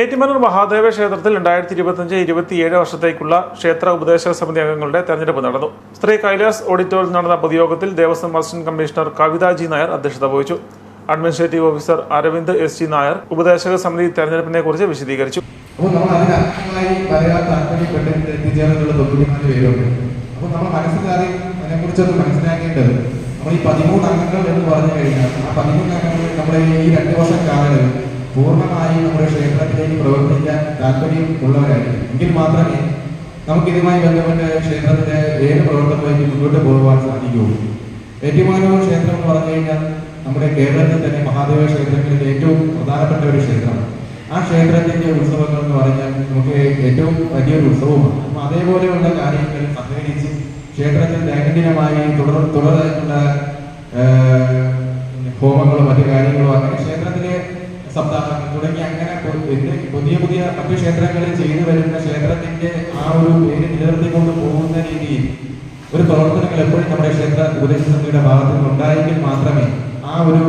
ഏറ്റുമാനൂർ മഹാദേവ ക്ഷേത്രത്തിൽ രണ്ടായിരത്തി ഇരുപത്തിയഞ്ച് ഇരുപത്തിയേഴ് വർഷത്തേക്കുള്ള ക്ഷേത്ര ഉപദേശക സമിതി അംഗങ്ങളുടെ തെരഞ്ഞെടുപ്പ് നടന്നു. സ്ത്രീ കൈലാസ് ഓഡിറ്റോറിയത്തിൽ നടന്ന പൊതുയോഗത്തിൽ ദേവസ്വം അസിസ്റ്റന്റ് കമ്മീഷണർ കവിതാജി നായർ അധ്യക്ഷത വഹിച്ചു. Administrative officer Aravind S G Nair ഉപദേശക സമിതി തെരഞ്ഞെടുപ്പിനെ കുറിച്ച് വിശദീകരിച്ചു. അപ്പോൾ ഈ പതിമൂന്ന് അംഗങ്ങൾ എന്ന് പറഞ്ഞു കഴിഞ്ഞാൽ ആ പതിമൂന്ന് അംഗങ്ങൾ നമ്മുടെ ഈ രണ്ട് വർഷം കാലയളവിൽ പൂർണമായും നമ്മുടെ ക്ഷേത്രത്തിലേക്ക് പ്രവർത്തിക്കാൻ താല്പര്യം ഉള്ളവരായിരിക്കും. എങ്കിൽ മാത്രമേ നമുക്ക് ഇതുമായി ബന്ധപ്പെട്ട് ക്ഷേത്രത്തിന്റെ ഏത് പ്രവർത്തനത്തിലേക്ക് മുന്നോട്ട് പോകുവാൻ സാധിക്കുകയുള്ളൂ. ഏറ്റുമാനൂർ ക്ഷേത്രം എന്ന് പറഞ്ഞു കഴിഞ്ഞാൽ നമ്മുടെ കേരളത്തിൽ തന്നെ മഹാദേവ ക്ഷേത്രങ്ങളിൽ ഏറ്റവും പ്രധാനപ്പെട്ട ഒരു ക്ഷേത്രമാണ്. ആ ക്ഷേത്രത്തിന്റെ ഉത്സവങ്ങൾ എന്ന് പറഞ്ഞാൽ നമുക്ക് ഏറ്റവും വലിയൊരു ഉത്സവമാണ്. അപ്പം അതേപോലെയുള്ള കാര്യങ്ങൾ സഹകരിച്ച് ക്ഷേത്രത്തിൽ ദൈനംദിനമായി തുടർ തുടർന്നുള്ള ഹോമങ്ങളും മറ്റു കാര്യങ്ങളും അങ്ങനെ ക്ഷേത്രത്തിലെ സപ്താഹങ്ങൾ തുടങ്ങി അങ്ങനെ പുതിയ പുതിയ മറ്റു ക്ഷേത്രങ്ങളിൽ ചെയ്തു വരുന്ന ക്ഷേത്രത്തിന്റെ ആ ഒരു പേര് നിലനിർത്തിക്കൊണ്ട് പോകുന്ന രീതിയിൽ ഒരു പ്രവർത്തനങ്ങൾ എപ്പോഴും നമ്മുടെ ക്ഷേത്ര ഉപദേശ സമിതിയുടെ ഭാഗത്തിൽ ഉണ്ടായെങ്കിൽ മാത്രമേ ആ ഒരു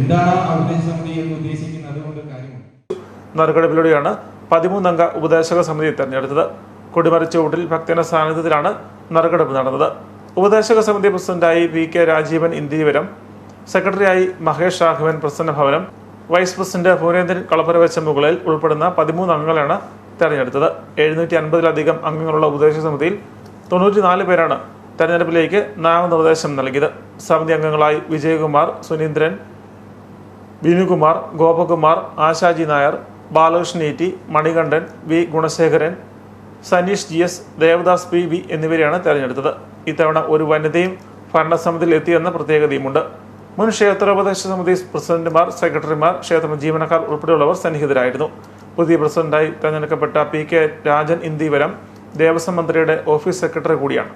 എന്താണ് ആ ഉപദേശ സമിതി എന്ന് ഉദ്ദേശിക്കുന്നത് അതുകൊണ്ട് കാര്യമുണ്ട് നറുക്കെടുപ്പിലൂടെയാണ് പതിമൂന്നംഗ ഉപദേശക സമിതി തെരഞ്ഞെടുത്തത്. കൊടിമരച്ചുവട്ടിൽ ഭക്തന സാന്നിധ്യത്തിലാണ് നറുക്കെടുപ്പ് നടന്നത്. ഉപദേശക സമിതി പ്രസിഡന്റായി വി കെ രാജീവൻ ഇന്ദിവരം സെക്രട്ടറിയായി മഹേഷ് രാഘവൻ പ്രസന്ന ഭവനം വൈസ് പ്രസിഡന്റ് ഭുവനേന്ദ്രൻ കളപ്പുരവച്ച മുകളിൽ ഉൾപ്പെടുന്ന പതിമൂന്ന് അംഗങ്ങളാണ് തെരഞ്ഞെടുത്തത്. എഴുന്നൂറ്റി അൻപതിലധികം അംഗങ്ങളുള്ള ഉപദേശക സമിതിയിൽ തൊണ്ണൂറ്റിനാല് പേരാണ് തെരഞ്ഞെടുപ്പിലേക്ക് നാമനിർദ്ദേശം നൽകിയത്. സമിതി അംഗങ്ങളായി Vijayakumar Suneendran Binukumar Gopakumar Ashaji Nair Balakrishnan E Manikandan V Gunasekaran Saneesh G S Devadas P V എന്നിവരെയാണ് തെരഞ്ഞെടുത്തത്. ഇത്തവണ ഒരു വനിതയും ഭരണസമിതിയിൽ എത്തിയെന്ന പ്രത്യേകതയുമുണ്ട്. മുൻ ക്ഷേത്രോപദേശ സമിതി പ്രസിഡന്റുമാർ സെക്രട്ടറിമാർ ക്ഷേത്ര ജീവനക്കാർ ഉൾപ്പെടെയുള്ളവർ സന്നിഹിതരായിരുന്നു. പുതിയ പ്രസിഡന്റായി തെരഞ്ഞെടുക്കപ്പെട്ട പി കെ രാജൻ ഇന്ദിവരം ദേവസ്വം മന്ത്രിയുടെ ഓഫീസ് സെക്രട്ടറി കൂടിയാണ്.